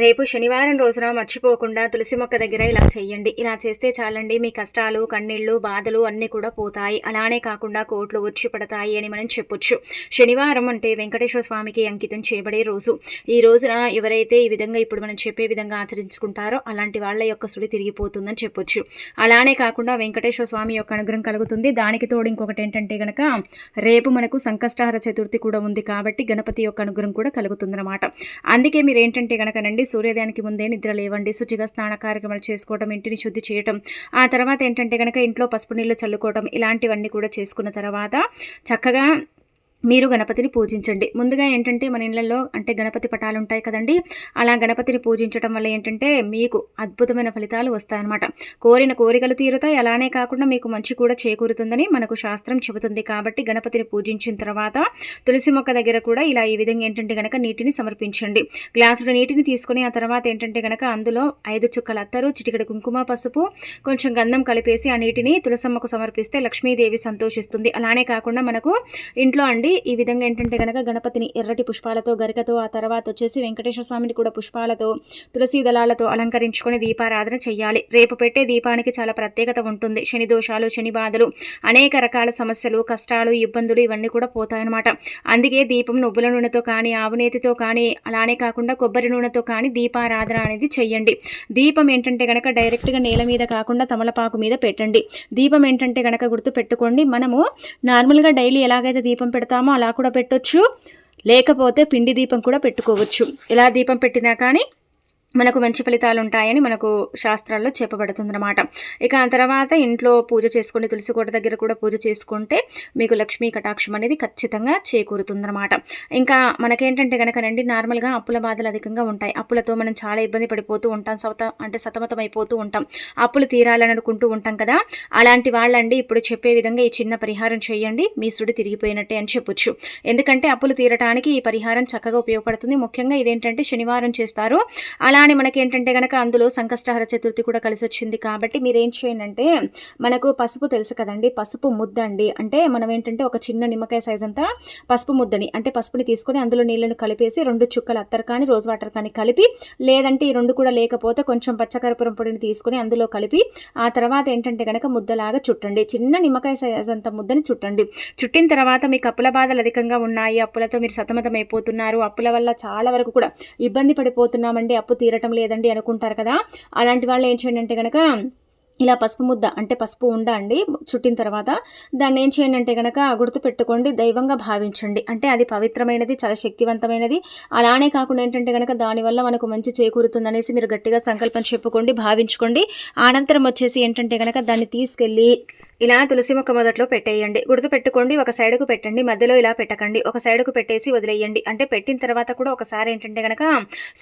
రేపు శనివారం రోజున మర్చిపోకుండా తులసి మొక్క దగ్గర ఇలా చేయండి ఇలా చేస్తే చాలండి. మీ కష్టాలు కన్నీళ్ళు బాధలు అన్నీ కూడా పోతాయి. అలానే కాకుండా కోట్లు వచ్చి పడతాయి అని మనం చెప్పొచ్చు. శనివారం అంటే వెంకటేశ్వర స్వామికి అంకితం చేయబడే రోజు. ఈ రోజున ఎవరైతే ఈ విధంగా ఇప్పుడు మనం చెప్పే విధంగా ఆచరించుకుంటారో అలాంటి వాళ్ళ యొక్క సుడి తిరిగిపోతుందని చెప్పొచ్చు. అలానే కాకుండా వెంకటేశ్వర స్వామి యొక్క అనుగ్రహం కలుగుతుంది. దానికి తోడు ఇంకొకటి ఏంటంటే గనక రేపు మనకు సంకష్టహార చతుర్థి కూడా ఉంది కాబట్టి గణపతి యొక్క అనుగ్రహం కూడా కలుగుతుందన్నమాట. అందుకే మీరు ఏంటంటే గనకనండి సూర్యోదయానికి ముందే నిద్ర లేవండి. శుచిగా స్నాన కార్యక్రమాలు చేసుకోవడం ఇంటిని శుద్ధి చేయటం ఆ తర్వాత ఏంటంటే కనుక ఇంట్లో పసుపు నీళ్ళు చల్లుకోవడం ఇలాంటివన్నీ కూడా చేసుకున్న తర్వాత చక్కగా మీరు గణపతిని పూజించండి. ముందుగా ఏంటంటే మన ఇళ్ళలో అంటే గణపతి పటాలు ఉంటాయి కదండి. అలా గణపతిని పూజించడం వల్ల ఏంటంటే మీకు అద్భుతమైన ఫలితాలు వస్తాయన్నమాట. కోరిన కోరికలు తీరుతాయి. అలానే కాకుండా మీకు మంచి కూడా చేకూరుతుందని మనకు శాస్త్రం చెబుతుంది. కాబట్టి గణపతిని పూజించిన తర్వాత తులసి మొక్క దగ్గర కూడా ఇలా ఈ విధంగా ఏంటంటే గనక నీటిని సమర్పించండి. గ్లాసుడు నీటిని తీసుకొని ఆ తర్వాత ఏంటంటే గనక అందులో ఐదు చుక్కల అత్తరు చిటికడి కుంకుమ పసుపు కొంచెం గంధం కలిపేసి ఆ నీటిని తులసమ్మకు సమర్పిస్తే లక్ష్మీదేవి సంతోషిస్తుంది. అలానే కాకుండా మనకు ఇంట్లో అండి ఈ విధంగా ఏంటంటే కనుక గణపతిని ఎర్రటి పుష్పాలతో గరికతో ఆ తర్వాత వచ్చేసి వెంకటేశ్వర స్వామిని కూడా పుష్పాలతో తులసి దళాలతో అలంకరించుకొని దీపారాధన చేయాలి రేపు పెట్టే దీపానికి చాలా ప్రత్యేకత ఉంటుంది. శని దోషాలు శని బాధలు అనేక రకాల సమస్యలు కష్టాలు ఇబ్బందులు ఇవన్నీ కూడా పోతాయన్నమాట. అందుకే దీపం నువ్వుల నూనెతో కానీ ఆవునేతితో కానీ అలానే కాకుండా కొబ్బరి నూనెతో కానీ దీపారాధన అనేది చెయ్యండి. దీపం ఏంటంటే కనుక డైరెక్ట్గా నేల మీద కాకుండా తమలపాకు మీద పెట్టండి. దీపం ఏంటంటే కనుక గుర్తు పెట్టుకోండి మనము నార్మల్గా డైలీ ఎలాగైతే దీపం పెడతాం పెడతామో అలా కూడా పెట్టొచ్చు. లేకపోతే పిండి దీపం కూడా పెట్టుకోవచ్చు. ఇలా దీపం పెట్టినా కానీ మనకు మంచి ఫలితాలు ఉంటాయని మనకు శాస్త్రాల్లో చెప్పబడుతుందన్నమాట. ఇక ఆ తర్వాత ఇంట్లో పూజ చేసుకుని తులసి కోట దగ్గర కూడా పూజ చేసుకుంటే మీకు లక్ష్మీ కటాక్షం అనేది ఖచ్చితంగా చేకూరుతుందన్నమాట. ఇంకా మనకేంటంటే కనుకనండి నార్మల్గా అప్పుల బాధలు అధికంగా ఉంటాయి. అప్పులతో మనం చాలా ఇబ్బంది పడిపోతూ ఉంటాం సత అంటే సతమతం అయిపోతూ ఉంటాం. అప్పులు తీరాలని అనుకుంటూ ఉంటాం కదా. అలాంటి వాళ్ళండి ఇప్పుడు చెప్పే విధంగా ఈ చిన్న పరిహారం చేయండి మీ సుడి తిరిగిపోయినట్టే అని చెప్పొచ్చు. ఎందుకంటే అప్పులు తీరటానికి ఈ పరిహారం చక్కగా ఉపయోగపడుతుంది. ముఖ్యంగా ఇదేంటంటే శనివారం చేస్తారు. అలా కానీ మనకి ఏంటంటే కనుక అందులో సంకష్టహర చతుర్థి కూడా కలిసి వచ్చింది కాబట్టి మీరు ఏం చేయండి అంటే మనకు పసుపు తెలుసు కదండి పసుపు ముద్ద అండి అంటే మనం ఏంటంటే ఒక చిన్న నిమ్మకాయ సైజ్ అంతా పసుపు ముద్దని అంటే పసుపుని తీసుకొని అందులో నీళ్ళను కలిపేసి రెండు చుక్కలు అత్తరు కానీ రోజ్ వాటర్ కానీ కలిపి లేదంటే ఈ రెండు కూడా లేకపోతే కొంచెం పచ్చకరపురం పొడిని తీసుకొని అందులో కలిపి ఆ తర్వాత ఏంటంటే కనుక ముద్దలాగా చుట్టండి. చిన్న నిమ్మకాయ సైజ్ అంత ముద్దని చుట్టండి. చుట్టిన తర్వాత మీకు అప్పుల బాధలు అధికంగా ఉన్నాయి అప్పులతో మీరు సతమతం అయిపోతున్నారు అప్పుల వల్ల చాలా వరకు కూడా ఇబ్బంది పడిపోతున్నామండి అప్పు తీరటం లేదండి అనుకుంటారు కదా. అలాంటి వాళ్ళు ఏం చేయండి అంటే కనుక ఇలా పసుపు ముద్ద అంటే పసుపు ఉండ అండి చుట్టిన తర్వాత దాన్ని ఏం చేయండి అంటే కనుక గుర్తు పెట్టుకోండి దైవంగా భావించండి. అంటే అది పవిత్రమైనది చాలా శక్తివంతమైనది. అలానే కాకుండా ఏంటంటే కనుక దానివల్ల మనకు మంచి చేకూరుతుంది అనేసి మీరు గట్టిగా సంకల్పం చెప్పుకోండి భావించుకోండి. అనంతరం వచ్చేసి ఏంటంటే కనుక దాన్ని తీసుకెళ్ళి ఇలా తులసి మొక్క మొదట్లో పెట్టేయండి. గుర్తు పెట్టుకోండి ఒక సైడుకు పెట్టండి మధ్యలో ఇలా పెట్టకండి. ఒక సైడుకు పెట్టేసి వదిలేయండి. అంటే పెట్టిన తర్వాత కూడా ఒకసారి ఏంటంటే కనుక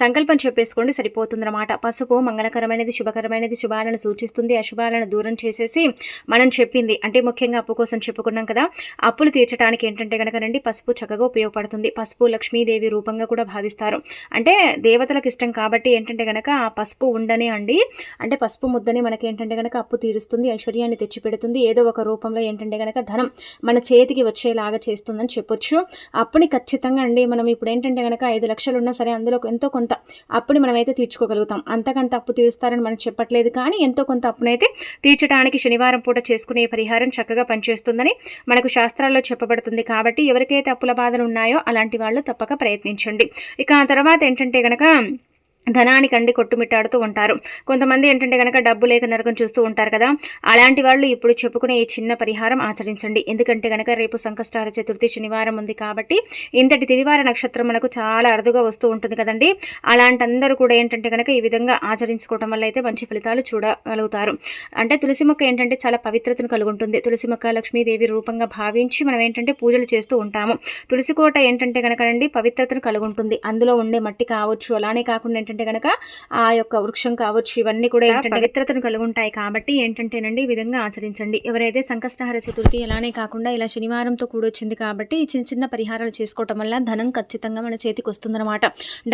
సంకల్పం చెప్పేసుకోండి సరిపోతుందన్నమాట. పసుపు మంగళకరమైనది శుభకరమైనది శుభాలను సూచిస్తుంది. అశుభాలను దూరం చేసేసి మనం చెప్పింది అంటే ముఖ్యంగా అప్పు కోసం చెప్పుకున్నాం కదా అప్పులు తీర్చడానికి ఏంటంటే కనుక రండి పసుపు చక్కగా ఉపయోగపడుతుంది. పసుపు లక్ష్మీదేవి రూపంగా కూడా భావిస్తారు. అంటే దేవతలకు ఇష్టం కాబట్టి ఏంటంటే కనుక ఆ పసుపు ఉండనే అండి. అంటే పసుపు ముద్దని మనకి ఏంటంటే కనుక అప్పు తీరుస్తుంది ఐశ్వర్యాన్ని తెచ్చిపెడుతుంది ఏదో ఒక రూపంలో ఏంటంటే కనుక ధనం మన చేతికి వచ్చేలాగా చేస్తుందని చెప్పొచ్చు. అప్పుని ఖచ్చితంగా అండి మనం ఇప్పుడు ఏంటంటే కనుక ఐదు లక్షలు ఉన్నా సరే అందులో ఎంతో కొంత అప్పుని మనమైతే తీర్చుకోగలుగుతాం. అంతకంత అప్పు తీరుస్తారని మనం చెప్పట్లేదు కానీ ఎంతో కొంత అప్పునైతే తీర్చడానికి శనివారం పూట చేసుకునే పరిహారం చక్కగా పనిచేస్తుందని మనకు శాస్త్రాల్లో చెప్పబడుతుంది. కాబట్టి ఎవరికైతే అప్పుల బాధలు ఉన్నాయో అలాంటి వాళ్ళు తప్పక ప్రయత్నించండి. ఇక ఆ తర్వాత ఏంటంటే కనుక ధనానికి అండి కొట్టుమిట్టాడుతూ ఉంటారు. కొంతమంది ఏంటంటే కనుక డబ్బు లేక నరకం చూస్తూ ఉంటారు కదా. అలాంటి వాళ్ళు ఇప్పుడు చెప్పుకునే ఈ చిన్న పరిహారం ఆచరించండి. ఎందుకంటే కనుక రేపు సంకష్టాల చతుర్థి శనివారం ఉంది కాబట్టి ఇంతటి తిదివార నక్షత్రం మనకు చాలా అరుదుగా వస్తూ ఉంటుంది కదండి. అలాంటి అందరూ కూడా ఏంటంటే కనుక ఈ విధంగా ఆచరించుకోవడం వల్ల అయితే మంచి ఫలితాలు చూడగలుగుతారు. అంటే తులసి మొక్క ఏంటంటే చాలా పవిత్రతను కలుగుంటుంది. తులసి మొక్క లక్ష్మీదేవి రూపంగా భావించి మనం ఏంటంటే పూజలు చేస్తూ ఉంటాము. తులసి కోట ఏంటంటే కనుక పవిత్రతను కలుగుంటుంది. అందులో ఉండే మట్టి కావచ్చు అలానే కాకుండా ఏంటంటే కనుక ఆ యొక్క వృక్షం కావచ్చు ఇవన్నీ కూడా ఏంటంటే పవిత్రతను కలిగి ఉంటాయి కాబట్టి ఏంటంటేనండి ఈ విధంగా ఆచరించండి. ఎవరైతే సంకష్టహార చతుర్థి ఎలానే కాకుండా ఇలా శనివారంతో కూడొచ్చింది కాబట్టి ఈ చిన్న చిన్న పరిహారాలు చేసుకోవటం వల్ల ధనం ఖచ్చితంగా మన చేతికి వస్తుందన్నమాట.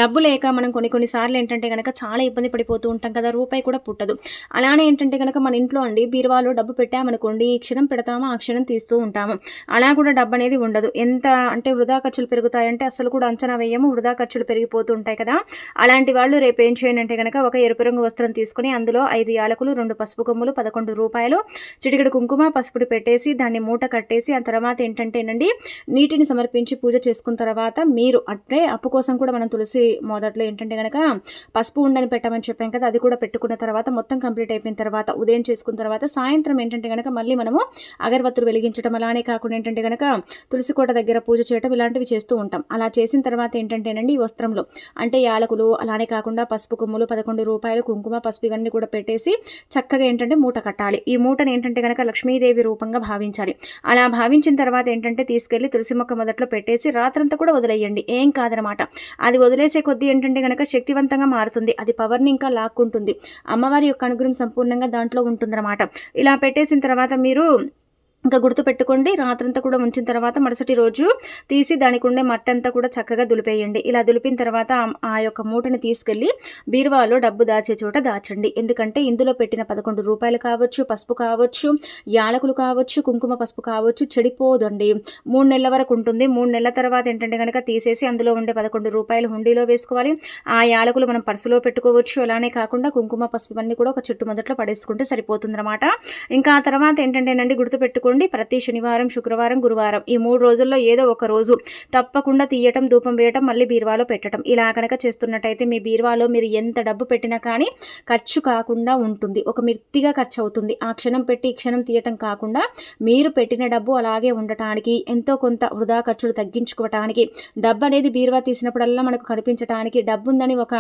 డబ్బు లేక మనం కొన్ని కొన్నిసార్లు ఏంటంటే కనుక చాలా ఇబ్బంది పడిపోతూ ఉంటాం కదా రూపాయి కూడా పుట్టదు. అలానే ఏంటంటే కనుక మన ఇంట్లో అండి బీరువాలో డబ్బు పెట్టామనుకోండి ఈ క్షణం పెడతామో ఆ క్షణం తీస్తూ ఉంటాము. అలా కూడా డబ్బు అనేది ఉండదు. ఎంత అంటే వృధా ఖర్చులు పెరుగుతాయంటే అసలు కూడా అంచనా వేయము వృధా ఖర్చులు పెరిగిపోతూ ఉంటాయి కదా. అలాంటి వాళ్ళు వాళ్ళు రేపు ఏం చేయండి కనుక ఒక ఎరుపు రంగు వస్త్రం తీసుకుని అందులో ఐదు యాలకులు రెండు పసుపు కొమ్ములు పదకొండు రూపాయలు చిటికెడు కుంకుమ పసుపుడు పెట్టేసి దాన్ని మూట కట్టేసి ఆ తర్వాత ఏంటంటేనండి నీటిని సమర్పించి పూజ చేసుకున్న తర్వాత మీరు అంటే అప్పు కోసం కూడా మనం తులసి మొదట్లో ఏంటంటే కనుక పసుపు ఉండని పెట్టమని చెప్పాం కదా అది కూడా పెట్టుకున్న తర్వాత మొత్తం కంప్లీట్ అయిపోయిన తర్వాత ఉదయం చేసుకున్న తర్వాత సాయంత్రం ఏంటంటే కనుక మళ్ళీ మనము అగరబత్తులు వెలిగించడం అలానే కాకుండా ఏంటంటే కనుక తులసి కోట దగ్గర పూజ చేయటం ఇలాంటివి చేస్తూ ఉంటాం. అలా చేసిన తర్వాత ఏంటంటేనండి ఈ వస్త్రంలో అంటే యాలకులు అలానే కాకుండా పసుపు కొమ్ములు పదకొండు రూపాయలు కుంకుమ పసుపు ఇవన్నీ కూడా పెట్టేసి చక్కగా ఏంటంటే మూట కట్టాలి. ఈ మూటను ఏంటంటే కనుక లక్ష్మీదేవి రూపంగా భావించాలి. అలా భావించిన తర్వాత ఏంటంటే తీసుకెళ్ళి తులసి మొక్క మొదట్లో పెట్టేసి రాత్రంతా కూడా వదిలేయండి. ఏం కాదనమాట. అది వదిలేసే కొద్దీ ఏంటంటే కనుక శక్తివంతంగా మారుతుంది. అది పవర్ని ఇంకా లాక్కుంటుంది. అమ్మవారి యొక్క అనుగ్రహం సంపూర్ణంగా దాంట్లో ఉంటుందన్నమాట. ఇలా పెట్టేసిన తర్వాత మీరు ఇంకా గుర్తుపెట్టుకోండి రాత్రంతా కూడా ఉంచిన తర్వాత మరుసటి రోజు తీసి దానికి ఉండే మట్టంతా కూడా చక్కగా దులిపేయండి. ఇలా దులిపిన తర్వాత ఆ యొక్క మూటని తీసుకెళ్ళి బీరువాలో డబ్బు దాచే చోట దాచండి. ఎందుకంటే ఇందులో పెట్టిన పదకొండు రూపాయలు కావచ్చు పసుపు కావచ్చు యాలకులు కావచ్చు కుంకుమ పసుపు కావచ్చు చెడిపోదండి. మూడు నెలల వరకు ఉంటుంది. మూడు నెలల తర్వాత ఏంటంటే కనుక తీసేసి అందులో ఉండే పదకొండు రూపాయలు హుండీలో వేసుకోవాలి. ఆ యాలకులు మనం పర్సులో పెట్టుకోవచ్చు. అలానే కాకుండా కుంకుమ పసుపు అన్నీ కూడా ఒక చుట్టు మొదట్లో పడేసుకుంటే సరిపోతుంది ఇంకా ఆ తర్వాత ఏంటంటేనండి గుర్తుపెట్టుకో చేసుకోండి ప్రతి శనివారం శుక్రవారం గురువారం ఈ మూడు రోజుల్లో ఏదో ఒక రోజు తప్పకుండా తీయటం ధూపం వేయటం మళ్ళీ బీరువాలో పెట్టడం ఇలా కనుక చేస్తున్నట్టయితే మీ బీరువాలో మీరు ఎంత డబ్బు పెట్టినా కానీ ఖర్చు కాకుండా ఉంటుంది. ఒక మిర్తిగా ఖర్చు అవుతుంది ఆ క్షణం పెట్టి ఈ క్షణం తీయటం కాకుండా మీరు పెట్టిన డబ్బు అలాగే ఉండటానికి ఎంతో కొంత వృధా ఖర్చులు తగ్గించుకోవటానికి డబ్బు అనేది బీరువా తీసినప్పుడల్లా మనకు కనిపించడానికి డబ్బు ఉందని ఒక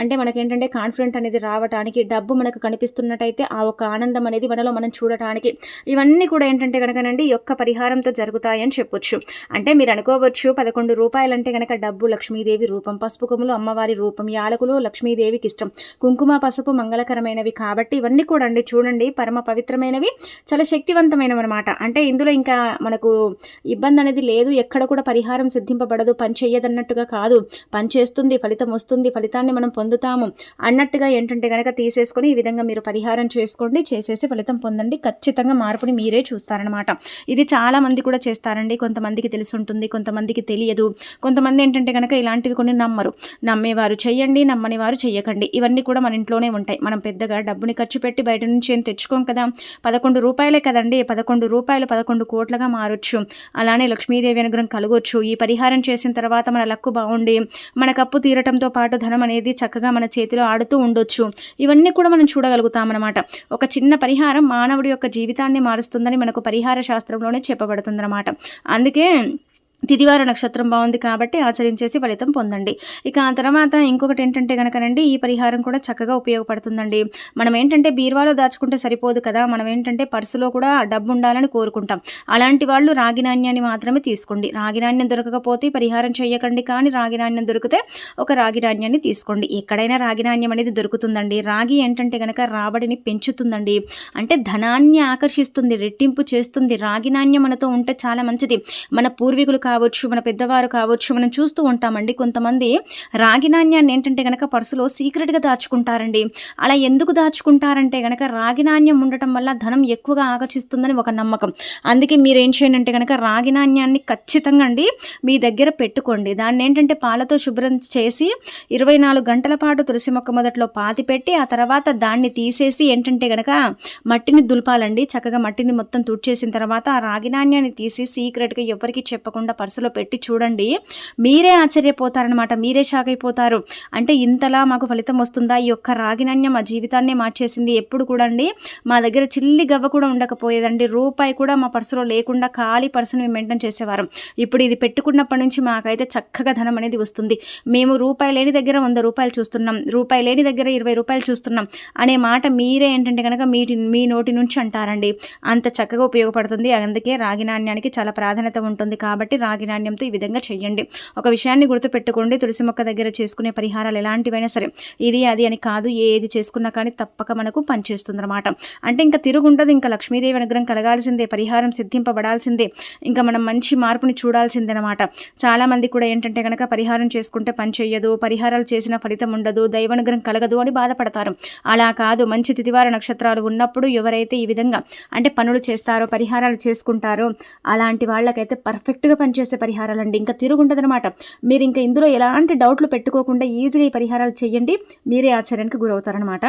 అంటే మనకేంటంటే కాన్ఫిడెంట్ అనేది రావడానికి డబ్బు మనకు కనిపిస్తున్నట్టయితే ఆ ఒక ఆనందం అనేది మనలో మనం చూడటానికి ఇవన్నీ కూడా ఏంటంటే అంటే కనుకనండి యొక్క పరిహారంతో జరుగుతాయని చెప్పొచ్చు. అంటే మీరు అనుకోవచ్చు పదకొండు రూపాయలంటే కనుక డబ్బు లక్ష్మీదేవి రూపం పసుపు కొమ్ములు అమ్మవారి రూపం యాలకులు లక్ష్మీదేవికి ఇష్టం. కుంకుమ పసుపు మంగళకరమైనవి కాబట్టి ఇవన్నీ కూడా అండి చూడండి పరమ పవిత్రమైనవి చాలా శక్తివంతమైనవి అనమాట అంటే ఇందులో ఇంకా మనకు ఇబ్బంది అనేది లేదు ఎక్కడ కూడా పరిహారం సిద్ధింపబడదు పని చేయదన్నట్టుగా కాదు. పని చేస్తుంది ఫలితం వస్తుంది ఫలితాన్ని మనం పొందుతాము అన్నట్టుగా ఏంటంటే కనుక తీసేసుకొని ఈ విధంగా మీరు పరిహారం చేసుకోండి చేసేసి ఫలితం పొందండి. ఖచ్చితంగా మార్పుని మీరే చూస్తారు చేస్తారనమాట ఇది చాలామంది కూడా చేస్తారండి. కొంతమందికి తెలిసి ఉంటుంది కొంతమందికి తెలియదు. కొంతమంది ఏంటంటే కనుక ఇలాంటివి కొన్ని నమ్మరు. నమ్మేవారు చెయ్యండి నమ్మని వారు చెయ్యకండి. ఇవన్నీ కూడా మన ఇంట్లోనే ఉంటాయి. మనం పెద్దగా డబ్బుని ఖర్చు పెట్టి బయట నుంచి ఏం తెచ్చుకోం కదా? పదకొండు రూపాయలే కదండి. పదకొండు రూపాయలు పదకొండు కోట్లుగా మారొచ్చు. అలానే లక్ష్మీదేవి అనుగ్రహం కలగొచ్చు. ఈ పరిహారం చేసిన తర్వాత మన లక్కు బాగుండి మన కప్పు తీరటంతో పాటు ధనం అనేది చక్కగా మన చేతిలో ఆడుతూ ఉండొచ్చు. ఇవన్నీ కూడా మనం చూడగలుగుతామన్నమాట. ఒక చిన్న పరిహారం మానవుడి యొక్క జీవితాన్ని మారుస్తుందని మనకు పరిహార శాస్త్రంలోనే చెప్పబడుతుందన్నమాట. అందుకే తిదివార నక్షత్రం బాగుంది కాబట్టి ఆచరించేసి ఫలితం పొందండి. ఇక ఆ తర్వాత ఇంకొకటి ఏంటంటే కనుకనండి ఈ పరిహారం కూడా చక్కగా ఉపయోగపడుతుందండి. మనం ఏంటంటే బీర్వాలో దాచుకుంటే సరిపోదు కదా మనం ఏంటంటే పర్సులో కూడా డబ్బు ఉండాలని కోరుకుంటాం. అలాంటి వాళ్ళు రాగి నాణ్యాన్ని మాత్రమే తీసుకోండి. రాగి నాణ్యం దొరకకపోతే పరిహారం చేయకండి కానీ రాగి నాణ్యం దొరికితే ఒక రాగి నాణ్యాన్ని తీసుకోండి. ఎక్కడైనా రాగి నాణ్యం అనేది దొరుకుతుందండి. రాగి ఏంటంటే కనుక రాబడిని పెంచుతుందండి. అంటే ధనాన్ని ఆకర్షిస్తుంది రెట్టింపు చేస్తుంది. రాగి నాణ్యం మనతో ఉంటే చాలా మంచిది. మన పూర్వీకులు కావచ్చు మన పెద్దవారు కావచ్చు మనం చూస్తూ ఉంటామండి. కొంతమంది రాగి నాణ్యాన్ని ఏంటంటే కనుక పర్సులో సీక్రెట్గా దాచుకుంటారండి. అలా ఎందుకు దాచుకుంటారంటే కనుక రాగి నాణ్యం ఉండటం వల్ల ధనం ఎక్కువగా ఆకర్షిస్తుందని ఒక నమ్మకం. అందుకే మీరు ఏం చేయండి అంటే కనుక రాగి నాణ్యాన్ని ఖచ్చితంగా అండి మీ దగ్గర పెట్టుకోండి. దాన్ని ఏంటంటే పాలతో శుభ్రం చేసి ఇరవై నాలుగు గంటల పాటు తులసి మొక్క మొదట్లో పాతి పెట్టి ఆ తర్వాత దాన్ని తీసేసి ఏంటంటే గనక మట్టిని దులపాలండి. చక్కగా మట్టిని మొత్తం తుడిచేసిన తర్వాత ఆ రాగి నాణ్యాన్ని తీసి సీక్రెట్గా ఎవరికి చెప్పకుండా పర్సులో పెట్టి చూడండి. మీరే ఆశ్చర్యపోతారనమాట మీరే షాక్ అయిపోతారు అంటే ఇంతలా మాకు ఫలితం వస్తుందా? ఈ యొక్క రాగినాన్యం మా జీవితాన్నే మార్చేసింది ఎప్పుడు కూడా అండి మా దగ్గర చిల్లి గవ్వ కూడా ఉండకపోయేదండి. రూపాయి కూడా మా పర్సులో లేకుండా ఖాళీ పర్సును మేము మెయింటైన్ చేసేవారు. ఇప్పుడు ఇది పెట్టుకున్నప్పటి నుంచి మాకైతే చక్కగా ధనం అనేది వస్తుంది. మేము రూపాయి లేని దగ్గర వంద రూపాయలు చూస్తున్నాం. రూపాయి లేని దగ్గర ఇరవై రూపాయలు చూస్తున్నాం. అనే మాట మీరే ఏంటంటే కనుక మీ మీ నోటి నుంచి అంటారండి. అంత చక్కగా ఉపయోగపడుతుంది. అందుకే రాగి నాణ్యానికి చాలా ప్రాధాన్యత ఉంటుంది. కాబట్టి రాగి నాణ్యంతో ఈ విధంగా చేయండి. ఒక విషయాన్ని గుర్తుపెట్టుకోండి. తులసి మొక్క దగ్గర చేసుకునే పరిహారాలు ఎలాంటివైనా సరే ఇది అది అని కాదు ఏది చేసుకున్నా కానీ తప్పక మనకు పనిచేస్తుంది అనమాట అంటే ఇంకా తిరుగుండదు. ఇంకా లక్ష్మీదేవి అనుగ్రహం కలగాల్సిందే పరిహారం సిద్ధింపబడాల్సిందే ఇంకా మనం మంచి మార్పుని చూడాల్సిందే అనమాట చాలామంది కూడా ఏంటంటే కనుక పరిహారం చేసుకుంటే పని చెయ్యదు పరిహారాలు చేసిన ఫలితం ఉండదు దైవానుగ్రహం కలగదు అని బాధపడతారు. అలా కాదు. మంచి తిథివార నక్షత్రాలు ఉన్నప్పుడు ఎవరైతే ఈ విధంగా అంటే పనులు చేస్తారో పరిహారాలు చేసుకుంటారో అలాంటి వాళ్ళకైతే పర్ఫెక్ట్గా పని పనిచేసే పరిహారాలండి. ఇంకా తిరుగుండదనమాట మీరు ఇంకా ఇందులో ఎలాంటి డౌట్లు పెట్టుకోకుండా ఈజీగా ఈ పరిహారాలు చేయండి. మీరే ఆశ్చర్యానికి గురవుతారనమాట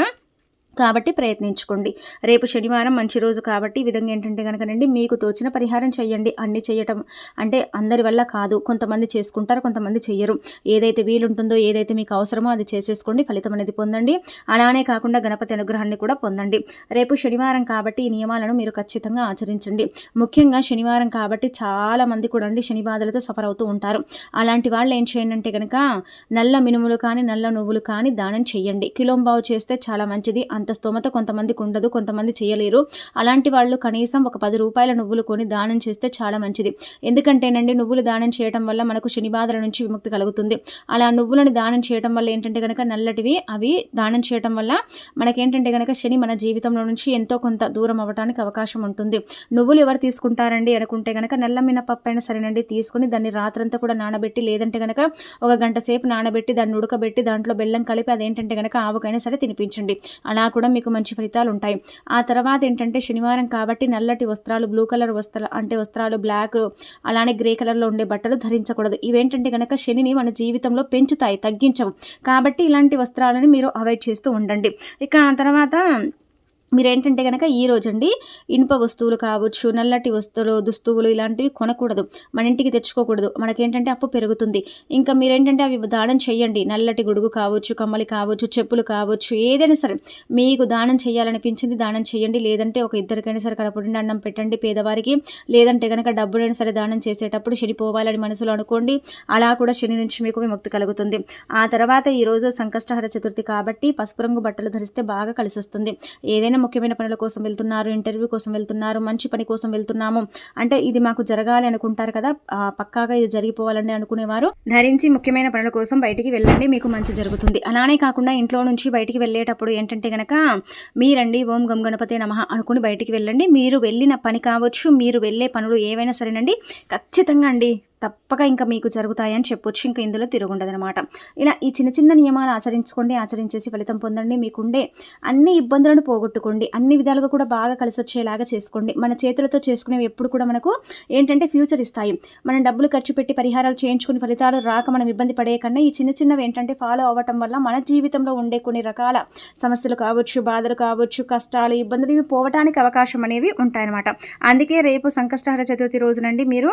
కాబట్టి ప్రయత్నించుకోండి. రేపు శనివారం మంచి రోజు కాబట్టి ఈ విధంగా ఏంటంటే కనుకనండి మీకు తోచిన పరిహారం చేయండి. అన్ని చేయటం అంటే అందరి వల్ల కాదు. కొంతమంది చేసుకుంటారు కొంతమంది చెయ్యరు. ఏదైతే వీలుంటుందో ఏదైతే మీకు అవసరమో అది చేసేసుకోండి. ఫలితం అనేది పొందండి. అలానే కాకుండా గణపతి అనుగ్రహాన్ని కూడా పొందండి. రేపు శనివారం కాబట్టి ఈ నియమాలను మీరు ఖచ్చితంగా ఆచరించండి. ముఖ్యంగా శనివారం కాబట్టి చాలా మంది కూడా అండి శని బాధలతో సఫర్ అవుతూ ఉంటారు. అలాంటి వాళ్ళు ఏం చేయండి అంటే కనుక నల్ల మినుములు కానీ నల్ల నువ్వులు కానీ దానం చేయండి. కిలోంబావు చేస్తే చాలా మంచిది. అంత స్తోమత కొంతమందికి ఉండదు కొంతమంది చేయలేరు. అలాంటి వాళ్ళు కనీసం ఒక పది రూపాయల నువ్వులు కొని దానం చేస్తే చాలా మంచిది. ఎందుకంటేనండి నువ్వులు దానం చేయడం వల్ల మనకు శని బాధల నుంచి విముక్తి కలుగుతుంది. అలా నువ్వులను దానం చేయడం వల్ల ఏంటంటే కనుక నల్లటివి అవి దానం చేయడం వల్ల మనకేంటంటే కనుక శని మన జీవితంలో నుంచి ఎంతో కొంత దూరం అవ్వడానికి అవకాశం ఉంటుంది. నువ్వులు ఎవరు తీసుకుంటారండి అనుకుంటే కనుక నల్ల మినపప్పు అయినా సరేనండి తీసుకుని దాన్ని రాత్రంతా కూడా నానబెట్టి లేదంటే కనుక ఒక గంట సేపు నానబెట్టి దాన్ని ఉడకబెట్టి దాంట్లో బెల్లం కలిపి అదేంటంటే కనుక ఆవుకైనా సరే తినిపించండి. అలా కూడా మీకు మంచి ఫలితాలు ఉంటాయి. ఆ తర్వాత ఏంటంటే శనివారం కాబట్టి నల్లటి వస్త్రాలు బ్లూ కలర్ వస్త్రాలు అంటే వస్త్రాలు బ్లాక్ అలానే గ్రే కలర్లో ఉండే బట్టలు ధరించకూడదు. ఇవేంటంటే కనుక శనిని మన జీవితంలో పెంచుతాయి తగ్గించవు. కాబట్టి ఇలాంటి వస్త్రాలని మీరు అవాయిడ్ చేస్తూ ఉండండి. ఇక ఆ తర్వాత మీరు ఏంటంటే కనుక ఈ రోజండి ఇనుప వస్తువులు కావచ్చు నల్లటి వస్తువులు దుస్తువులు ఇలాంటివి కొనకూడదు. మన ఇంటికి తెచ్చుకోకూడదు. మనకేంటంటే అప్పు పెరుగుతుంది. ఇంకా మీరేంటంటే అవి దానం చేయండి నల్లటి గొడుగు కావచ్చు కమ్మలి కావచ్చు చెప్పులు కావచ్చు ఏదైనా సరే మీకు దానం చేయాలనిపించింది దానం చేయండి లేదంటే ఒక ఇద్దరికైనా సరే కడపడి అన్నం పెట్టండి పేదవారికి. లేదంటే కనుక డబ్బులైనా సరే దానం చేసేటప్పుడు చనిపోవాలని మనసులో అనుకోండి. అలా కూడా శని నుంచి మీకు విముక్తి కలుగుతుంది. ఆ తర్వాత ఈరోజు సంకష్టహర చతుర్థి కాబట్టి పసుపు రంగు బట్టలు ధరిస్తే బాగా కలిసి వస్తుంది ఏదైనా ముఖ్యమైన పనుల కోసం వెళ్తున్నారు ఇంటర్వ్యూ కోసం వెళ్తున్నారు మంచి పని కోసం వెళ్తున్నాము. అంటే ఇది మాకు జరగాలి అనుకుంటారు కదా పక్కాగా ఇది జరిగిపోవాలని అనుకునేవారు. ధరించి ముఖ్యమైన పనుల కోసం బయటికి వెళ్ళండి మీకు మంచి జరుగుతుంది. అలానే కాకుండా ఇంట్లో నుంచి బయటికి వెళ్ళేటప్పుడు ఏంటంటే గనక మీరండి ఓం గం గణపతి నమ అనుకుని బయటికి వెళ్ళండి. మీరు వెళ్ళిన పని కావచ్చు మీరు వెళ్ళే పనులు ఏవైనా సరేనండి. ఖచ్చితంగా అండి తప్పక ఇంకా మీకు జరుగుతాయని చెప్పొచ్చు. ఇంకా ఇందులో తిరుగుండదనమాట ఇలా ఈ చిన్న చిన్న నియమాలు ఆచరించుకోండి ఆచరించేసి ఫలితం పొందండి. మీకుండే అన్ని ఇబ్బందులను పోగొట్టుకోండి. అన్ని విధాలుగా కూడా బాగా కలిసి వచ్చేలాగా చేసుకోండి. మన చేతులతో చేసుకునేవి ఎప్పుడు కూడా మనకు ఏంటంటే ఫ్యూచర్ ఇస్తాయి. మనం డబ్బులు ఖర్చు పెట్టి పరిహారాలు చేయించుకుని ఫలితాలు రాక మనం ఇబ్బంది పడే కన్నా ఈ చిన్న చిన్నవి ఏంటంటే ఫాలో అవ్వటం వల్ల మన జీవితంలో ఉండే కొన్ని రకాల సమస్యలు కావచ్చు బాధలు కావచ్చు కష్టాలు ఇబ్బందులు ఇవి పోవటానికి అవకాశం అనేవి ఉంటాయన్నమాట. అందుకే రేపు సంకష్టహర చతుర్థి రోజునండి. మీరు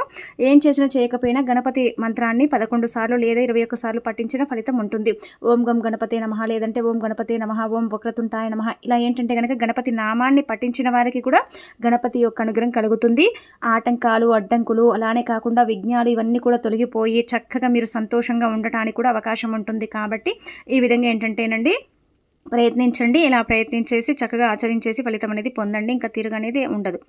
ఏం చేసినా చేయక లేకపోయినా గణపతి మంత్రాన్ని పదకొండు సార్లు లేదా ఇరవై ఒక్క సార్లు పట్టించిన ఫలితం ఉంటుంది. ఓం గం గణపతే నమ లేదంటే ఓం గణపతే నమ ఓం వక్రతుంటాయ నమ. ఇలా ఏంటంటే కనుక గణపతి నామాన్ని పట్టించిన వారికి కూడా గణపతి యొక్క అనుగ్రహం కలుగుతుంది. ఆటంకాలు అడ్డంకులు అలానే కాకుండా విఘ్నాలు ఇవన్నీ కూడా తొలగిపోయి చక్కగా మీరు సంతోషంగా ఉండటానికి కూడా అవకాశం ఉంటుంది. కాబట్టి ఈ విధంగా ఏంటంటేనండి ప్రయత్నించండి. ఇలా ప్రయత్నించేసి చక్కగా ఆచరించేసి ఫలితం అనేది పొందండి. ఇంకా తిరగనేది ఉండదు.